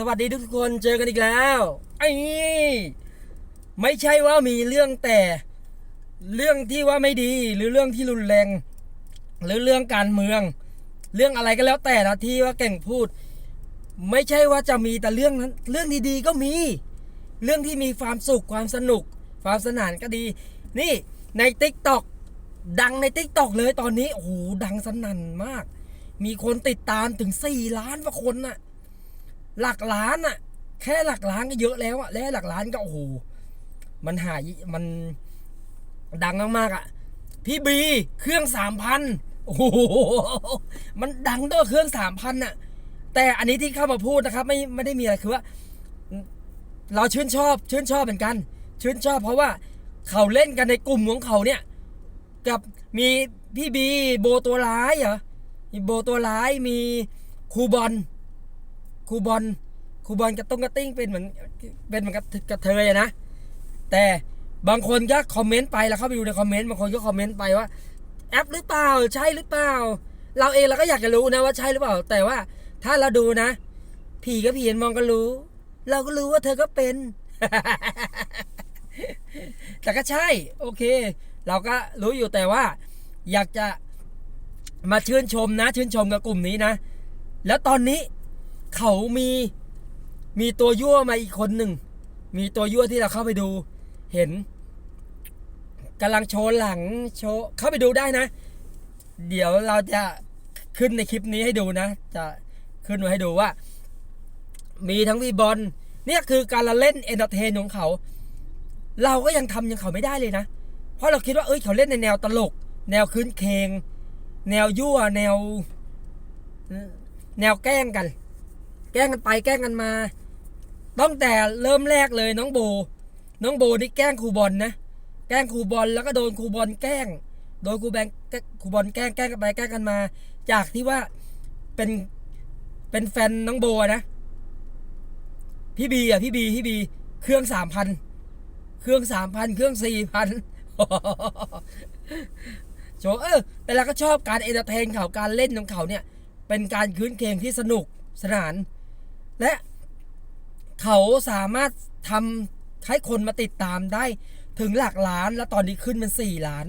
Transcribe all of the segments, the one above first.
สวัสดีทุกคนเจอกันอีกแล้วไอ้นี่ไม่ใช่ว่ามีเรื่องแต่ เรื่องที่ว่าไม่ดีหรือเรื่องที่รุนแรง หรือเรื่องการเมือง เรื่องอะไรก็แล้วแต่นะที่ว่าเก่งพูด ไม่ใช่ว่าจะมีแต่เรื่องนั้นเรื่องดีๆก็มี เรื่องที่มีความสุขความสนุก ความสนานก็ดี นี่ใน t ิ k t o k ดังใน t ิ k t o k เลยตอนนี้โอ้โหดังสนั่นมาก มีคนติดตามถึง4ล้านกว่าคนน่ะ หลักล้านอะแค่หลักล้านก็เยอะแล้วอะแล้วหลักล้านก็โอ้โหมันหายมันดังมากๆอะพี่บีเครื่องสามพันโอ้โหมันดังด้วยเครื่องสามพันอะแต่อันนี้ที่เข้ามาพูดนะครับ ไม่ไม่ได้มีอะไรคือว่า เราชื่นชอบชื่นชอบเหมือนกัน ชื่นชอบเพราะว่าเขาเล่นกันในกลุ่มของเขาเนี่ย กับมีพี่บีโบตัวร้ายเหรอมีโบตัวร้ายมีครูบอล ครูบอลครูบอลกระตุ้งกระติ้งเป็นเหมือนเป็นเหมือนกับกระเทยอะนะ แต่บางคนก็คอมเมนต์ไปแล้วเข้าไปดูในคอมเมนต์บางคนก็คอมเมนต์ไปว่าแอปหรือเปล่าใช่หรือเปล่า เราเองเราก็อยากจะรู้นะว่าใช่หรือเปล่า แต่ว่าถ้าเราดูนะ ผีก็ผีมองก็รู้ เราก็รู้ว่าเธอก็เป็น แต่ก็ใช่ โอเค เราก็รู้อยู่แต่ว่า อยากจะมาชื่นชมนะ ชื่นชมกับกลุ่มนี้นะ แล้วตอนนี้ เขามีมีตัวยั่วมาอีกคนหนึ่ง มีตัวยั่วที่เราเข้าไปดู เห็นกำลังโชว์หลังโชว์เข้าไปดูได้นะ เดี๋ยวเราจะขึ้นในคลิปนี้ให้ดูนะ จะขึ้นมาให้ดูว่า มีทั้งวีบอลเนี่ยคือการละเล่นเอนเตอร์เทนของเขา เราก็ยังทำยังเขาไม่ได้เลยนะ เพราะเราคิดว่าเอ้ยเขาเล่นในแนวตลก แนวคืนเคง แนวยั่วแนว แนวแกล้งกัน แกล้งกันไปแกล้งกันมาตั้งแต่เริ่มแรกเลยน้องโบ น้องโบนี่แกล้งครูบอลนะ แกล้งครูบอลแล้วก็โดนครูบอลแกล้ง โดนครูแบงครูบอลแกล้งแกล้งกันไปแกล้งกันมา จากที่ว่าเป็นเป็นแฟนน้องโบนะ พี่บีอะพี่บีพี่บี เครื่องสามพันเครื่องสามพันเครื่องสี่พันโชว์เออแต่เราก็ชอบการเอนเตอร์เทนเขาการเล่นของเขาเนี่ย เป็นการคืนเคงที่สนุกสนาน และเขาสามารถทำให้คนมาติดตามได้ถึงหลักล้านแล้วตอนนี้ขึ้นเป็นสี่ล้าน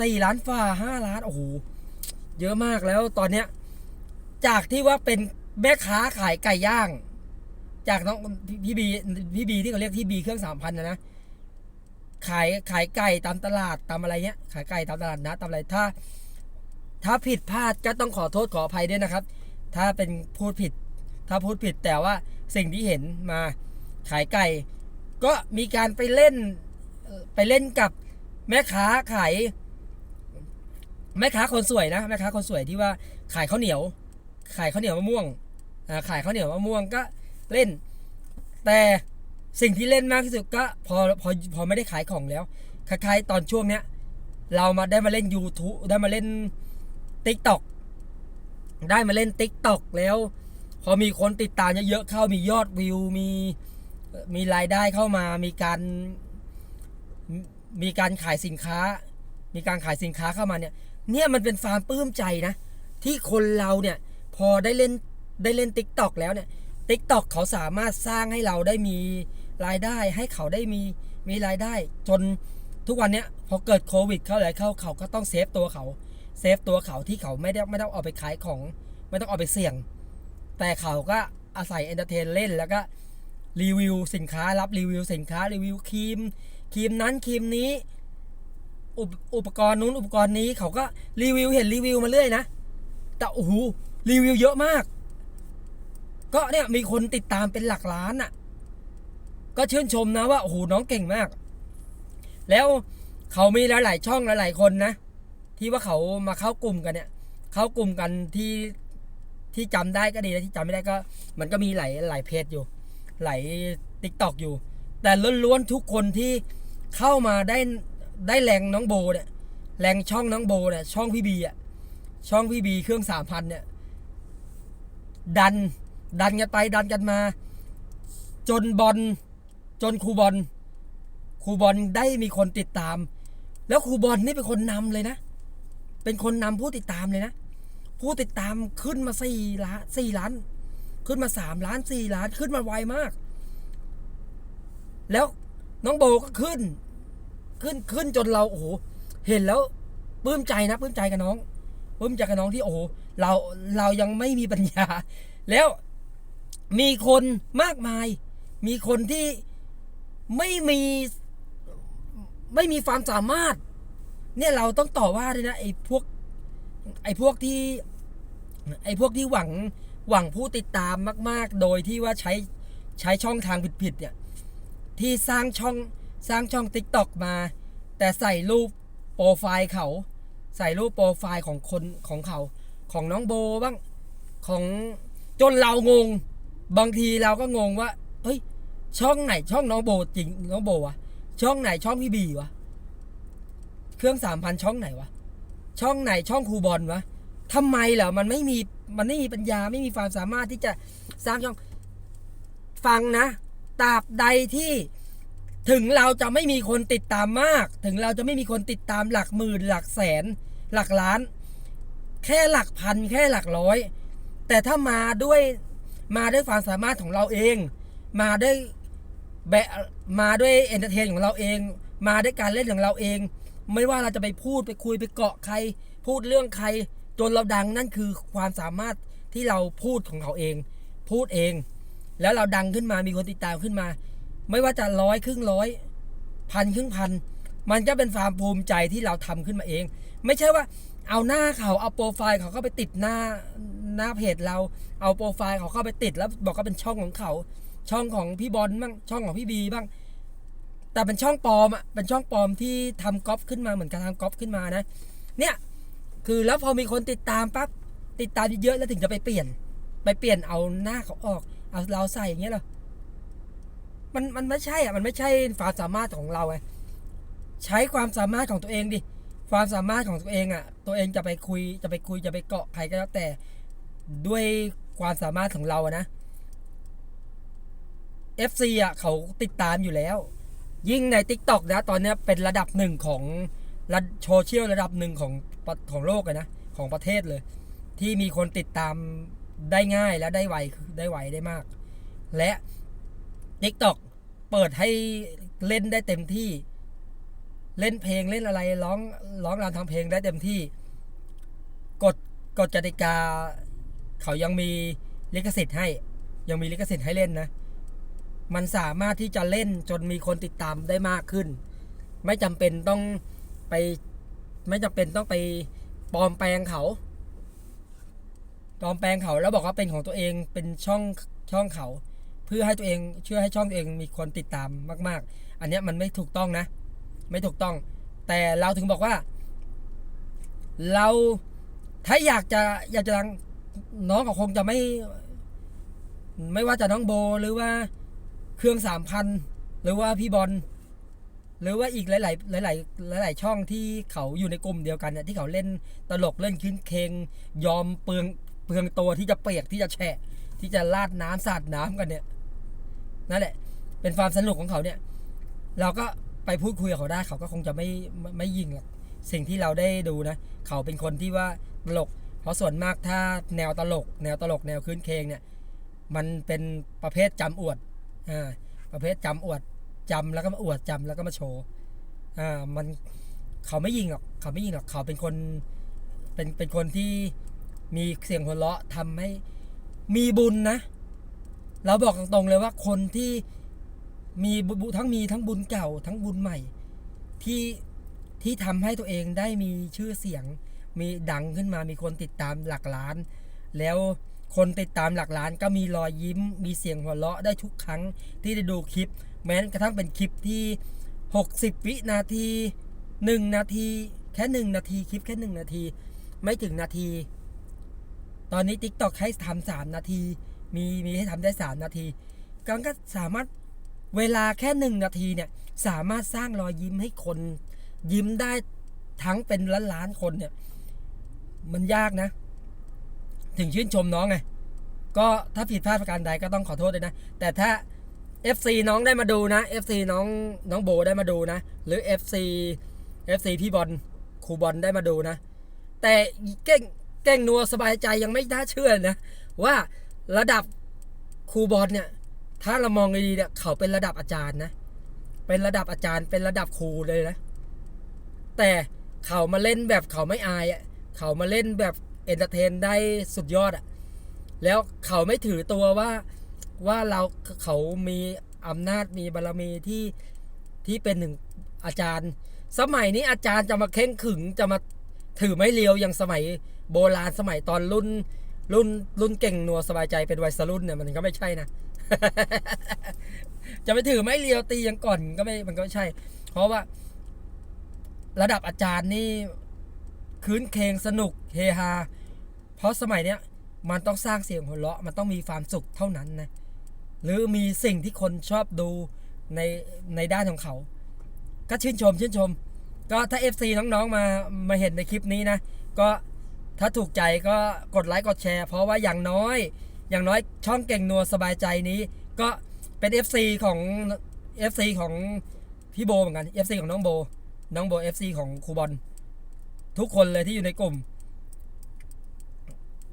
สี่ล้านฝ่าห้าล้านโอ้โหเยอะมากแล้วตอนเนี้ย จากที่ว่าเป็นแม่ค้าขายไก่ย่าง จากน้องพี่บีพี่บีที่เขาเรียกพี่บีเครื่องสามพันนะนะขายขายไก่ตามตลาดตามอะไรเงี้ย ขายไก่ตามตลาดนะตามอะไรถ้า ถ้าผิดพลาดก็ต้องขอโทษขออภัยด้วยนะครับ ถ้าเป็นพูดผิด ถ้าพูดผิดแต่ว่าสิ่งที่เห็นมาขายไก่ ก็มีการไปเล่นไปเล่นกับแม่ค้าขายแม่ค้าคนสวยนะแม่ค้าคนสวยที่ว่าขายข้าวเหนียว ขายข้าวเหนียวมะม่วงขายข้าวเหนียวมะม่วงก็เล่น แต่สิ่งที่เล่นมากที่สุดก็พอพอพอไม่ได้ขายของแล้วคล้ายๆตอนช่วงเนี้ยเรามาได้มาเล่น YouTube ได้มาเล่น TikTok ได้มาเล่น TikTok แล้ว อมีคนติดตามเยอะๆเข้ามียอดวิวมีมีรายได้เข้ามา มีการมีการขายสินค้า มีการขายสินค้าเข้ามาเนี่ย เนี่ยมันเป็นความปลื้มใจนะ ที่คนเราเนี่ยพอได้เล่นได้เล่น t ิ k t o k แล้วเนี่ย t ิ k t o k เขาสามารถสร้างให้เราได้มีรายได้ให้เขาได้มีมีรายได้ จนทุกวันเนี้ยพอเกิดโควิดเข้าอะไรเข้าเขาก็ต้องเซฟตัวเขาเซฟตัวเขาที่เขาไม่ได้ไม่ต้องเอาไปขายของ ไม่ต้องเอาไปเสี่ยง แต่เขาก็อาศัยเอนเตอร์เทนเล่น แล้วก็รีวิวสินค้ารับรีวิวสินค้ารีวิวครีมครีมนั้นครีมนี้อุปอุปกรณ์นู้นอุปกรณ์นี้เขาก็รีวิวเห็นรีวิวมาเรื่อยนะ แต่โอ้โหรีวิวเยอะมาก ก็เนี่ยมีคนติดตามเป็นหลักล้านอะ ก็ชื่นชมนะว่าโอ้โหน้องเก่งมาก แล้วเขามีหลาย ๆ ช่องหลาย ๆ คนนะ ที่ว่าเขามาเข้ากลุ่มกันเนี่ย เข้ากลุ่มกันที่ ที่จำได้ก็ดีนะที่จำไม่ได้ก็ มันก็มีหลายหลายเพจอยู่ หลายติ๊กตอกอยู่ แต่ล้วนๆทุกคนที่เข้ามาได้ได้แรงน้องโบเนี่ยแรงช่องน้องโบเนี่ยช่องพี่บีอะช่องพี่บีเครื่องสามพันเนี่ย ดันดันกันไปดันกันมา จนบอลจนครูบอลครูบอลได้มีคนติดตาม แล้วครูบอลนี่เป็นคนนำเลยนะ เป็นคนนำผู้ติดตามเลยนะ ผู้ติดตามขึ้นมาสี่ล้านสี่ล้าน ขึ้นมาสามล้านสี่ล้านขึ้นมาไวมาก แล้วน้องโบก็ขึ้น ขึ้นขึ้นจนเราโอ้โหเห็นแล้วปลื้มใจนะปลื้มใจกับน้องปลื้มใจกับน้องที่โอ้โหเราเรายังไม่มีปัญญา แล้วมีคนมากมาย มีคนที่ไม่มีไม่มีความสามารถ เนี่ยเราต้องต่อว่าด้วยนะไอ้พวก ไอ้พวกที่ ไอ้พวกที่หวังหวังผู้ติดตามมาก ๆ โดยที่ว่าใช้ใช้ช่องทางผิดๆเนี่ย ที่สร้างช่องสร้างช่อง t ิ k t o k มา แต่ใส่รูปโปรไฟล์เขา ใส่รูปโปรไฟล์ของคนของเขา ของน้องโบบ้างของจนเรางง บางทีเราก็งงว่าเฮ้ย ช่องไหนช่องน้องโบจริงน้องโบวะช่องไหนช่องพี่บีวะเครื่องสามพันช่องไหนวะ ช่องไหนช่องครูบอลวะทำไมเหรอมันไม่มีมันไม่มีปัญญาไม่มีความสามารถที่จะสร้างช่องฟังนะตราบใดที่ถึงเราจะไม่มีคนติดตามมาก ถึงเราจะไม่มีคนติดตามหลักหมื่น หลักแสน หลักล้าน แค่หลักพัน แค่หลักร้อย แต่ถ้ามาด้วยมาด้วยความสามารถของเราเอง มาด้วยแบบมาด้วยเอนเตอร์เทนของเราเอง มาด้วยการเล่นของเราเอง ไม่ว่าเราจะไปพูดไปคุยไปเกาะใคร พูดเรื่องใคร จนเราดังนั่นคือความสามารถที่เราพูดของเราเอง พูดเอง แล้วเราดังขึ้นมามีคนติดตามขึ้นมา ไม่ว่าจะร้อยครึ่งร้อยพันครึ่งพันมันก็เป็นความภูมิใจที่เราทำขึ้นมาเอง ไม่ใช่ว่า เอาหน้าเขาเอาโปรไฟล์เขาเข้าไปติดหน้าหน้าเพจเราเอาโปรไฟล์เขาเข้าไปติดแล้วบอกว่าเป็นช่องของเขา ช่องของพี่บอลบ้างช่องของพี่บีบ้าง แต่เป็นช่องปลอมอะเป็นช่องปลอมที่ทำก๊อปขึ้นมาเหมือนกันทำก๊อปขึ้นมานะ เนี่ยคือแล้วพอมีคนติดตามปั๊บติดตามเยอะแล้วถึงจะไปเปลี่ยน ไปเปลี่ยนเอาหน้าเขาออกเอาเราใส่อย่างเงี้ยเหรอมันมันไม่ใช่อะมันไม่ใช่ความสามารถของเราไงใช้ความสามารถของตัวเองดิความสามารถของตัวเองอะ ตัวเองจะไปคุยจะไปคุยจะไปเกาะใครก็แล้วแต่ด้วยความสามารถของเราอะนะ FC อะเขาติดตามอยู่แล้ว ยิ่งใน Tik t o อกนะ ตอนนี้เป็นระดับหนึ่งของระโซเชียลระดับหนึ่งของของโลกเลยนะ ของประเทศเลย ที่มีคนติดตามได้ง่ายและได้ไวได้ไวได้มาก และ TikTok เปิดให้เล่นได้เต็มที่ เล่นเพลงเล่นอะไรร้องร้องรำทำเพลงได้เต็มที่กฎกฎกติกา เขายังมีลิขสิทธิ์ให้ ยังมีลิขสิทธิ์ให้เล่นนะ มันสามารถที่จะเล่นจนมีคนติดตามได้มากขึ้น ไม่จำเป็นต้องไป ไม่จำเป็นต้องไปปลอมแปลงเขาปลอมแปลงเขาแล้วบอกว่าเป็นของตัวเองเป็นช่องช่องเขา เพื่อให้ตัวเองเชื่อให้ช่องตัวเองมีคนติดตามมาก ๆ อันนี้มันไม่ถูกต้องนะ ไม่ถูกต้อง แต่เราถึงบอกว่า เราถ้าอยากจะอยากจะดังน้องก็คงจะไม่ ไม่ว่าจะน้องโบหรือว่า เครื่องสามพันหรือว่าพี่บอลหรือว่าอีกหลาย ๆ หลาย ๆ หลาย ๆ ช่องที่เขาอยู่ในกลุ่มเดียวกันเนี่ยที่เขาเล่นตลกเล่นคืนเคงยอมเปลืองเปลืองตัวที่จะเปียกที่จะแฉะ ที่จะลาดน้ำสาดน้ำกันเนี่ยนั่นแหละ เป็นความสนุกของเขาเนี่ย เราก็ไปพูดคุยกับเขาได้เขาก็คงจะไม่ไม่ไม่ยิงหรอกสิ่งที่เราได้ดูนะ เขาเป็นคนที่ว่าตลก เพราะส่วนมากถ้าแนวตลก แนวตลกแนวคืนเคงเนี่ย มันเป็นประเภทจำอวด อ่าประเภทจำอวดจำแล้วก็มาอวดจำแล้วก็มาโชว์อ่ามันเขาไม่ยิงหรอกเขาไม่ยิงหรอกเขาเป็นคนเป็นเป็นคนที่มีเสียงหัวเราะทำให้มีบุญนะเราบอกตรงๆเลยว่าคนที่มีบุทั้งมีทั้งบุญเก่าทั้งบุญใหม่ ที่ที่ทำให้ตัวเองได้มีชื่อเสียง มีดังขึ้นมามีคนติดตามหลักล้าน แล้ว คนติดตามหลักล้านก็มีรอยยิ้ม มีเสียงหัวเราะได้ทุกครั้งที่ได้ดูคลิป แม้กระทั่งเป็นคลิปที่ 60 วินาที 1 นาที แค่ 1 นาทีคลิปแค่ 1 นาที ไม่ถึงนาที ตอนนี้ TikTok ให้ทำสามนาที มีมีให้ทำได้ 3 นาทีก็ก็สามารถเวลาแค่ 1 นาทีเนี่ยสามารถสร้างรอยยิ้มให้คน ยิ้มได้ทั้งเป็นล้านล้านๆคนเนี่ยมันยากนะ ถึงชื่นชมน้องไง ก็ถ้าผิดพลาดประการใดก็ต้องขอโทษด้วยนะ แต่ถ้า FC น้องได้มาดูนะ FC น้องน้องโบได้มาดูนะ หรือ FC FC พี่บอลครูบอลได้มาดูนะ แต่เก่งเก่งนัวสบายใจยังไม่น่าเชื่อนะ ว่าระดับครูบอลเนี่ย ถ้าเรามองดีๆเนี่ยเขาเป็นระดับอาจารย์นะ เป็นระดับอาจารย์เป็นระดับครูเลยนะ แต่เขามาเล่นแบบเขาไม่อายอะเขามาเล่นแบบ เอนเตอร์เทนได้สุดยอดอะแล้วเขาไม่ถือตัวว่าว่าเราเขามีอำนาจมีบารมีที่ที่เป็นหนึ่งอาจารย์ สมัยนี้อาจารย์จะมาเข่งขึงจะมาถือไม้เรียวอย่างสมัยโบราณสมัยตอนรุ่น รุ่นรุ่นเก่งนัวสบายใจเป็นวัยสรุ่นเนี่ยมันก็ไม่ใช่นะ จะไปถือไม้เรียวตีอย่างก่อนก็ไม่มันก็ไม่ใช่ เพราะว่า ระดับอาจารย์นี่คืนเคงสนุกเฮฮา เพราะสมัยเนี้ยมันต้องสร้างเสียงหัวเราะมันต้องมีความสุขเท่านั้นนะหรือมีสิ่งที่คนชอบดูในในด้านของเขา ก็ชื่นชมชื่นชม ก็ถ้า FC น้องๆมามาเห็นในคลิปนี้นะ ก็ถ้าถูกใจก็กดไลค์กดแชร์ เพราะว่าอย่างน้อย อย่างน้อยช่องเก่งนัวสบายใจนี้ ก็เป็น FC ของ FC ของพี่โบเหมือนกัน FC ของน้องโบ น้องโบ FC ของครูบอลทุกคนเลยที่อยู่ในกลุ่ม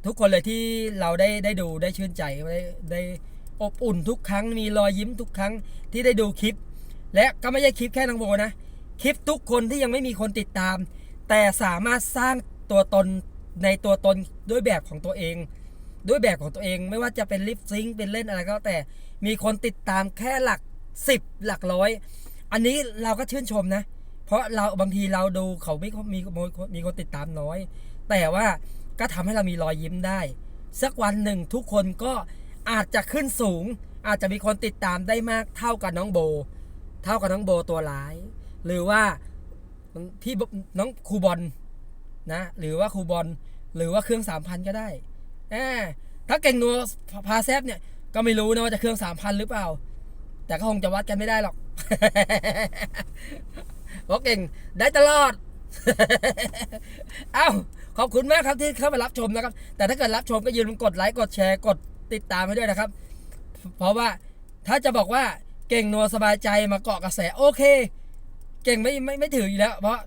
ทุกคนเลยที่เราได้ได้ดูได้ชื่นใจได้ได้อบอุ่นทุกครั้งมีรอยยิ้มทุกครั้งที่ได้ดูคลิป และก็ไม่ใช่คลิปแค่น้องโบนะ คลิปทุกคนที่ยังไม่มีคนติดตาม แต่สามารถสร้างตัวตนในตัวตนด้วยแบบของตัวเอง ด้วยแบบของตัวเองไม่ว่าจะเป็นลิปซิงค์เป็นเล่นอะไรก็แต่มีคนติดตามแค่หลักสิบหลักร้อย อันนี้เราก็ชื่นชมนะ เพราะเราบางทีเราดูเขาไม่มีมีคนติดตามน้อย แต่ว่า ก็ทำให้เรามีรอยยิ้มได้ สักวันหนึ่งทุกคนก็อาจจะขึ้นสูง อาจจะมีคนติดตามได้มากเท่ากับน้องโบ เท่ากับน้องโบตัวร้าย หรือว่าพี่น้องครูบอลนะ หรือว่าครูบอลหรือว่าเครื่องสามพันก็ได้ถ้าเก่งนัวพาแซฟเนี่ยก็ไม่รู้นะว่าจะเครื่องสามพันหรือเปล่า แต่ก็คงจะวัดกันไม่ได้หรอกเพราะเก่งได้ตลอด เอ้า ขอบคุณมากครับที่เข้ามารับชมนะครับ แต่ถ้าเกิดรับชมก็อย่าลืมกดไลค์กดแชร์กดติดตามให้ด้วยนะครับ เพราะว่าถ้าจะบอกว่าเก่งนัวสบายใจมาเกาะกระแสโอเค เก่งไม่ไม่ไม่ถืออยู่แล้ว เพราะ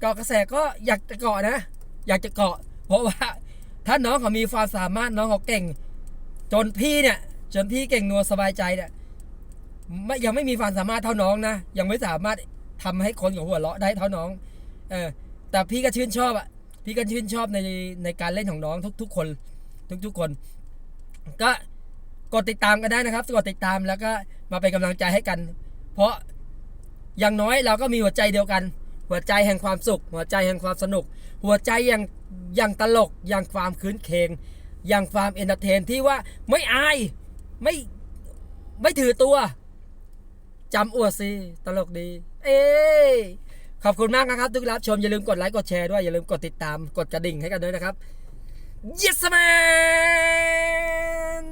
เกาะกระแสก็อยากจะเกาะนะ อยากจะเกาะ เพราะว่าถ้าน้องเขามีความสามารถน้องเขาเก่ง จนพี่เนี่ย จนพี่เก่งนัวสบายใจเนี่ยไม่ยังไม่มีความสามารถเท่าน้องนะยังไม่สามารถทำให้คนของหัวเราะได้เท่าน้อง เออแต่พี่ก็ชื่นชอบอะ พี่ก็ชื่นชอบในในการเล่นของน้องทุก ๆ คน ทุก ๆ คน ก็กดติดตามกันได้นะครับกดติดตามแล้วก็มาเป็นกำลังใจให้กัน เพราะอย่างน้อยเราก็มีหัวใจเดียวกัน หัวใจแห่งความสุข หัวใจแห่งความสนุก หัวใจอย่างอย่างตลกอย่างความคืนเคงอย่างความเอนเตอร์เทนที่ว่าไม่อายไม่ไม่ถือตัวจำอวดสิตลกดี เอ้ ขอบคุณมากนะครับทุกรับชมอย่าลืมกดไลค์กดแชร์ด้วยอย่าลืมกดติดตามกดกระดิ่งให้กันด้วยนะครับ yes man